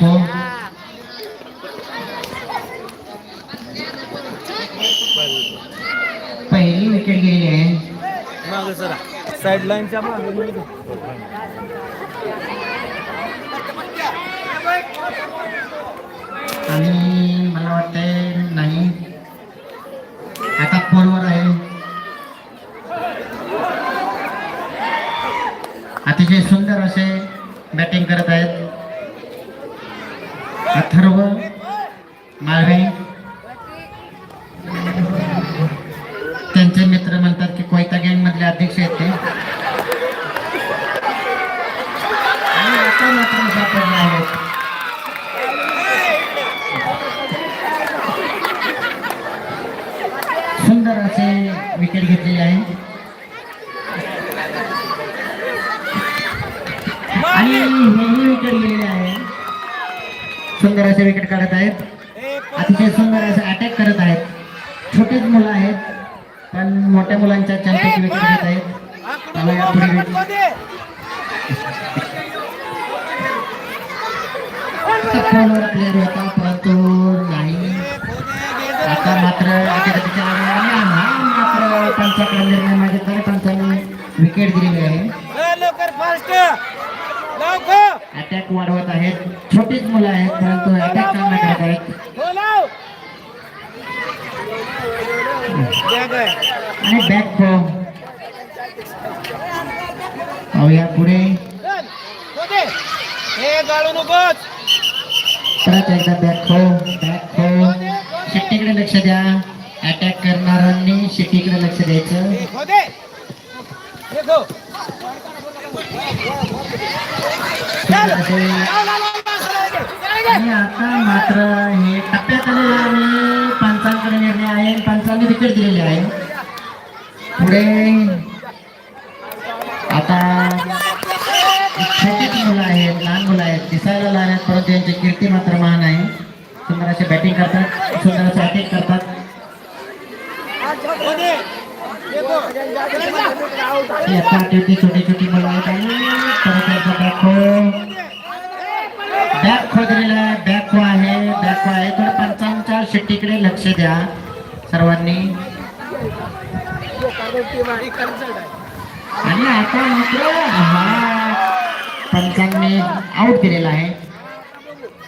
बॅको पहिली विकेट गेलेली आहे. मागे सरा साईड लाईनच्या मागे आणि मला वाटतंय नाही. आता फोनवर आहे. अतिशय सुंदर असे बॅटिंग करत आहेत. अथर्व माळवे त्यांचे मित्र म्हणतात की कोयता गँग मधले अध्यक्ष आहेत ते. आता मात्र सापडले आहेत सुंदर असे विकेट घेतलेले आहे. आणि हेही विकेट गेलेले आहे. सुंदर असे विकेट काढत आहेत. अतिशय सुंदर असे अटॅक करत आहेत. छोटेच मुलं आहेत पण मोठ्या मुलांच्या चॅम्पियन विकेट घेत आहेत. त्यामुळे यापुढे प्लेअर होता परंतु नाही. आता मात्र मात्र पंचाकडे निर्णय मागितला पंचाने विकेट दिलेली आहे. अटॅक वाढवत आहेत. छोटीच मुलं आहेत परंतु अटॅक चांगला करत आहेत आणि बॅक थ्रो पाहूया पुढे. परत एकदा बॅक थ्रो बॅक थ्रो शिट्टीकडे लक्ष द्या. अटॅक करणाऱ्यांनी शिट्टीकडे लक्ष द्यायचं. आणि आता मात्र हे टप्प्यात आलेले आणि पंचांकडे निर्णय आहे. पंचांनी विकेट दिलेले आहे. पुढे आता छोटीच मुलं आहेत लहान मुलं आहेत. दिसायला लहान आहेत परंतु त्यांची कीर्ती मात्र महान आहे. सुंदर असे बॅटिंग करतात. सुंदर असे अटॅक करतात छोटी छोटी छोटी बॅक दिलेला आहे बॅक आहे बॅक आहे तर पंचांच्या शिट्टीकडे लक्ष द्या सर्वांनी आणि आता मात्र हा पंचांनी आउट केलेला आहे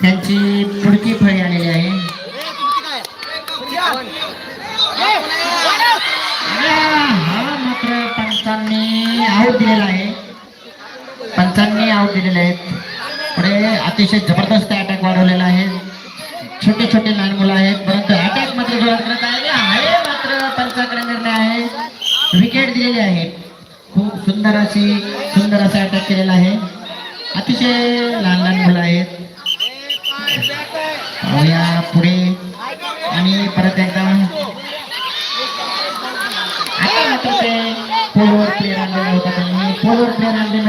त्यांची पुढची फळी आलेली आहे आणि हा मात्र पंचांनी आउट दिलेला आहे पंचांनी आऊट दिलेले आहेत. पुढे अतिशय जबरदस्त अटॅक वाढवलेला आहे. छोटे छोटे लहान मुलं आहेत. परंतु अटॅकमध्ये जोरात करत आहे. आहे मात्र पंचाकडे निर्णय आहे. विकेट दिलेली आहे. खूप सुंदर अशी सुंदर असा अटॅक केलेला आहे. अतिशय लहान लहान मुलं आहेत. पाहूया पुढे. आणि परत एकदा. आता मात्र ते पोलवर प्लेअर आणलेला होता. त्यांनी पोलवर प्लेअर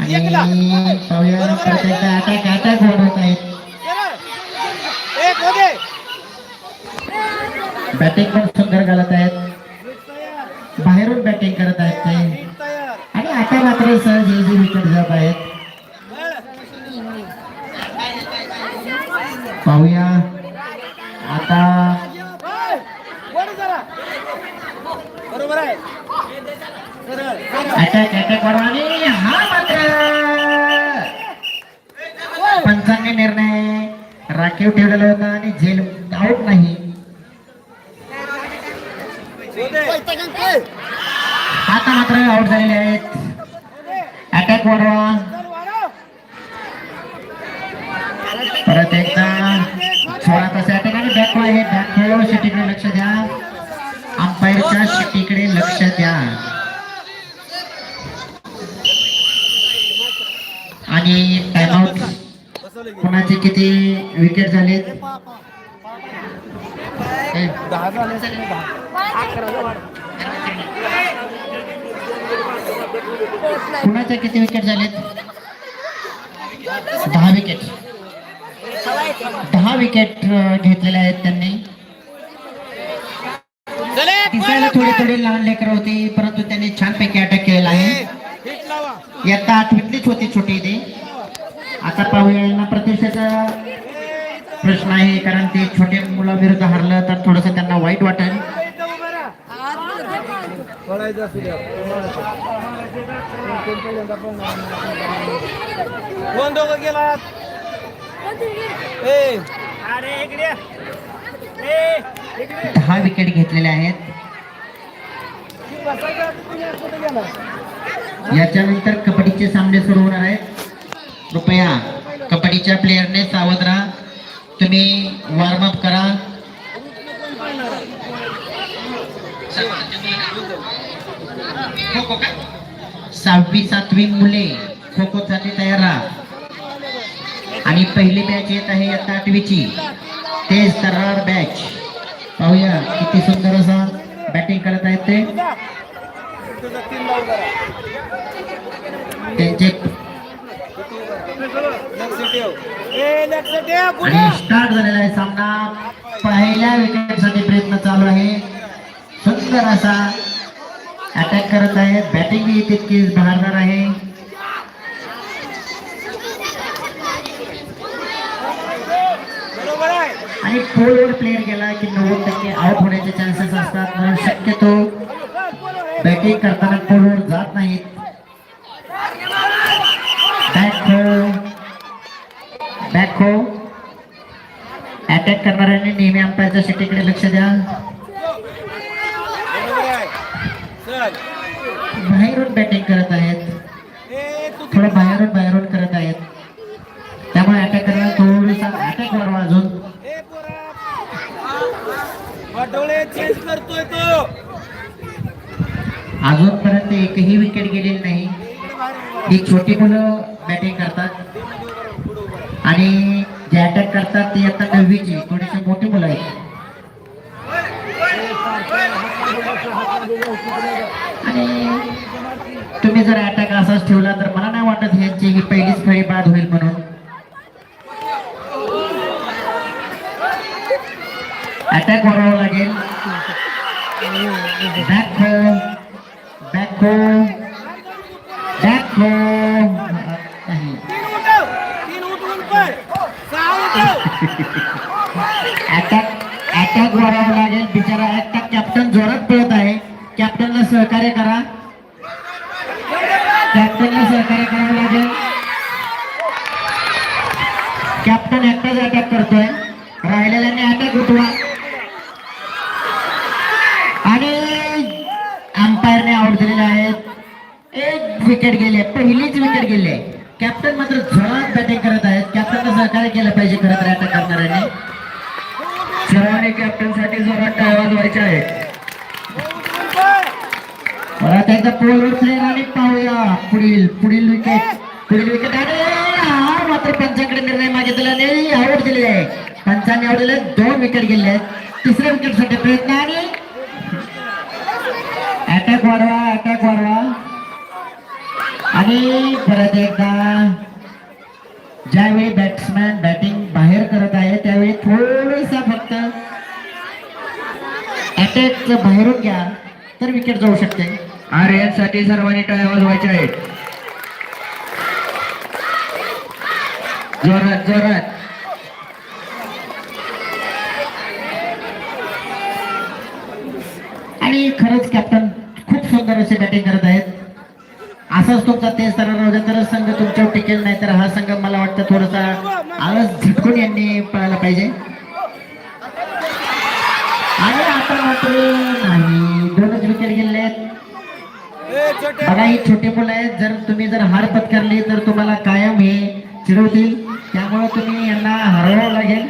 एक बॅटिंग पण सुंदर घालत आहेत. बाहेरून बॅटिंग करत आहेत ते. आणि आता मात्र सहज इझी विकेट जात आहेत पाहूया. आता बरोबर आहे. अटॅक अटॅक वाढवा आणि हा मात्र पंचांनी निर्णय राखीव ठेवलेला होता आणि झेल आउट नाही. आता मात्र आउट झालेले आहेत. अटॅक वाढवा. दहा झाले कुणाचे किती विकेट झालेत? दहा विकेट दहा विकेट घेतलेले आहेत त्यांनी. दिसायला थोडी थोडी लहान लेकर होती परंतु त्यांनी छानपैकी अटॅक केलेला आहे. हिट लावा इयत्ता आठवीतलीच होती छोटी ती आता पाहूया यांना प्रतिष्ठेचा प्रश्न आहे कारण ते छोटे मुलाविरुद्ध हरलं तर थोडस त्यांना वाईट वाटेल. कोण दोघं गेलात? ए. अरे इकडे ये. ए इकडे दहा विकेट घेतलेले आहेत. गेला याच्यानंतर कबड्डीचे सामने सुरू होणार आहेत. कृपया कबड्डीच्या प्लेअरने सावध राहा. तुम्ही वॉर्मअप करा. सहावी सातवी मुले खो खो साठी तयार राहा. आणि पहिली बॅच येत आहे आता आठवीची. तेज तर बॅच पाहूया किती सुंदर असा बॅटिंग करत आहेत ते. त्यांचे आणि स्टार्ट झालेला आहे सामना. पहिल्या विकेटसाठी प्रयत्न चालू आहे. सुंदर असा अटॅक करत आहे. बॅटिंग तितकीच बरोबर आहे. आणि पोलवर प्लेअर गेला की नव्वद टक्के आउट होण्याचे चान्सेस असतात. म्हणून शक्यतो बॅटिंग करताना पोलवर जात नाहीत. बॅक हो अटॅक करणाऱ्यांनी नेहमी अंपायरच्या सिटीकडे लक्ष द्या. बाहेरून बॅटिंग करत आहेत. थोडं बाहेरून बाहेरून करत आहेत. त्यामुळे अटॅक करायला थोडीसा अटॅक वाढवा अजून. अजूनपर्यंत एकही विकेट गेलेली नाही. ही छोटी मुलं बॅटिंग करतात ते मध्ये उभा राहा, पुढे उभा राहा. आणि जे अटॅक करतात ती आता नववीची थोडीशी मोठी मुलं आहेत. आणि तुम्ही जर अटॅक असाच ठेवला तर मला नाही वाटत ह्यांची ही पहिलीच फळी बाद होईल म्हणून. अटॅक वाढवावं लागेल. बॅक हो बॅक हो बॅक हो नाही तीन उठव तीन उठवून पळ सहा उठव अटॅक अटॅक वाढवावं लागेल. बिचारा अटॅक कॅप्टन जोरात पळत आहे. कॅप्टनला सहकार्य करा. कॅप्टनला सहकार्य करावं लागेल. कॅप्टन एकटाच अटॅक करतोय. राहिलेल्यांनी अटॅक उठवा. आणि अंपायरने आउट दिलेले आहेत एक विकेट गेले पहिलीच विकेट गेली. कॅप्टन मात्र जोरात बॅटिंग करत आहेत. कॅप्टनला सहकार्य केलं पाहिजे खरं तर अटॅक करणाऱ्यांनी. सर्वांनी कॅप्टनसाठी जोरात आवाज वाजवायच्या आहे. मला त्यांचा परत एकदा पोलवर आणि पाहूया. पुढील पुढील विकेट पुढील विकेट आणि हा मात्र पंचांकडे निर्णय मागितला आणि आवड दिली आहे पंचांनी आवडले दोन विकेट गेले आहेत. तिसऱ्या विकेटसाठी प्रयत्न आणि अटॅक वाढवा अटॅक वाढवा. आणि परत एकदा ज्यावेळी बॅट्समॅन बॅटिंग बाहेर करत आहे त्यावेळी थोडसा फक्त अटॅक बाहेरून घ्या तर विकेट जाऊ शकते. आर्यनसाठी सर्वांनी टाळ्या वाजवायच्या आहेत. जोरात जोरात. आणि खरंच कॅप्टन खूप सुंदर असे बॅटिंग करत आहेत. असाच तुमचा तेज तर राहू द्या तरच संघ तुमच्यावर टिकेल नाही तर हा संघ मला वाटतं थोडासा आळस झटकून यांनी पळायला पाहिजे आणि आता मात्र नाही दोनच विकेट गेले आहेत ए छोटे बघा ही छोटी मुलं आहेत. जर तुम्ही जर हार पत्करली तर तुम्हाला कायम हे चिडवतील त्यामुळे तुम्ही यांना हरवावं लागेल.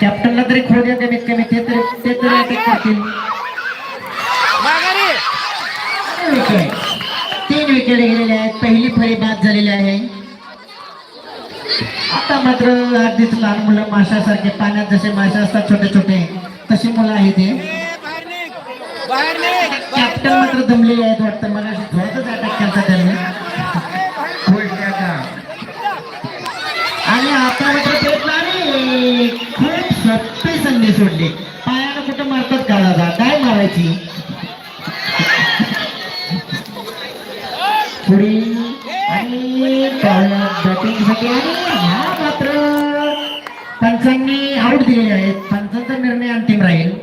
कॅप्टनला तरी खो द्या कमीत कमी. ते तरी ते तरी अटॅक करतील. तीन विकेट गेलेले आहेत. पहिली फळी बाद झालेली आहे. आता मात्र अगदीच लहान मुलं माशासारखे पाण्यात जसे मासे असतात छोटे छोटे तशी मुलं आहेत ते कॅप्टन मात्र दमलेले आहेत वाटतं. मला जोरातच अटॅक केला त्यांनी. आणि आता मात्र पेटलाने खूप सोपी संधी सोडली. पायानं कुठं मारतात का दादा? काय मारायची? पुढे आणि बॅटिंगसाठी आणि ह्या मात्र पंचांनी आऊट दिलेले आहेत. पंचांचा निर्णय अंतिम राहील.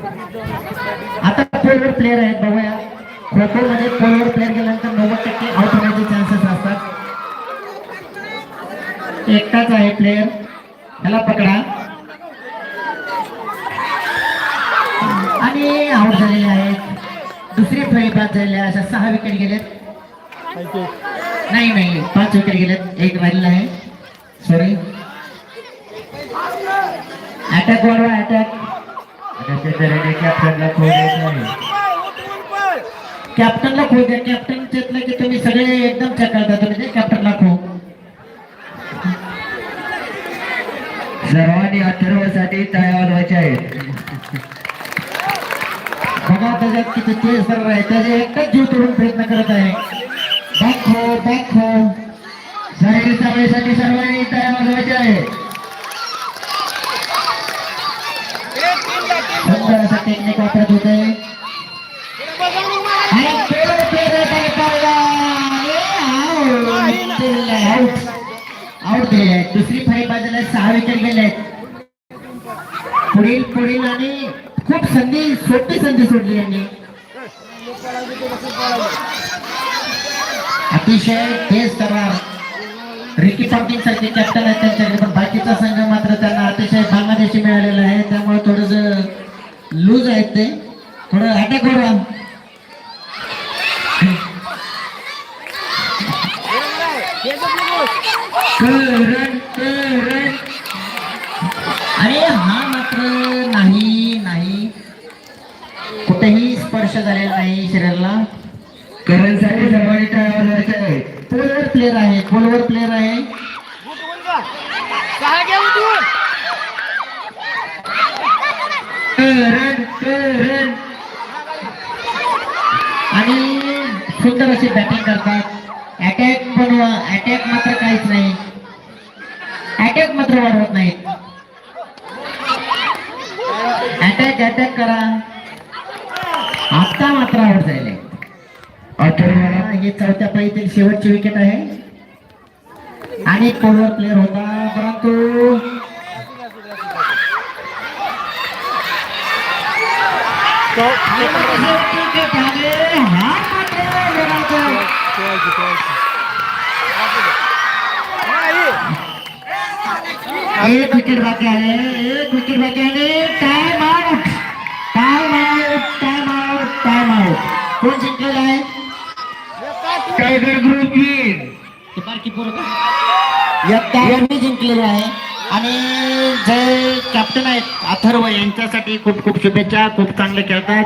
आता पोलवर प्लेअर आहेत बघूया. खो खो मध्ये पोलवर प्लेअर गेल्यानंतर नव्वद टक्के आउट होण्याचे चान्सेस असतात. एकटाच आहे प्लेअर त्याला पकडा. आणि आउट झालेले आहेत. दुसरी फळीबाद झालेले आहे. अशा सहा विकेट गेलेत. नाही नाही. पाच विकेट गेलेत. एक राहिलेला आहे. सॉरी अटॅक वाढवा अटॅक त्याच्या तऱ्हेने कॅप्टनला नाही. खो द्या कॅप्टन चेतलं की तुम्ही सगळे एकदम चकाळता तुम्ही ते कॅप्टनला खो. सर्वांनी अथर्वसाठी टाळ्या वाजवायच्या आहेत. बघा त्याच्यात किती तेज सर्व आहे त्याचे एकच जीव तोडून प्रयत्न करत आहे. दाखव दाखव शारीरिक सभेसाठी सर्वांनी टाळ्या वाजवायच्या आहेत ए, तीनदा, तीनदा. सुंदर असं टेक्निक वापरत होते पुढे बघा मग मला. आणि दोन player आहे पडला. आणि out. आहे. दुसरी फाई बाजूला सहा विकेट गेले. पुढील पुढील आणि खूप संधी सोपी संधी सोडली यांनी. अतिशय तेज करार रिकी पॉन्टिंग सारखे कॅप्टन आहेत त्यांच्याकडे पण बाकीचा संघ मात्र त्यांना लूज आहेत ते. थोडं अटॅक करू पुढे अरे हा मात्र नाही नाही. कुठेही स्पर्श झालेला नाही शरीराला. करणसाठी सर्वांनी टाळ्या आहे. आहेत प्लेअर आहे फोनवर प्लेअर आहे उठवून का? सहा घ्या उठवून. करण करण आणि सुंदर अशी बॅटिंग करतात. अटॅक पण अटॅक मात्र काहीच नाही. अटॅक मात्र वाढवत नाही अटॅक अटॅक करा. आता मात्र आउट झाले. हे चौथ्या पाळीतील शेवटची विकेट आहे. आणि पोलवर प्लेअर होता परंतु विकेट आले. हा मात्र वेगाचा. नाही. एक विकेट बाकी आहे एक विकेट बाकी आहे time out time out time out time out कोण जिंकलेला आहे हे का तू? टायगर ग्रुप विन ते बारकी पोरं का? एकदा यांनी जिंकलेलं आहे आणि जे कॅप्टन आहेत अथर्व यांच्यासाठी खूप खूप शुभेच्छा खूप चांगले खेळतात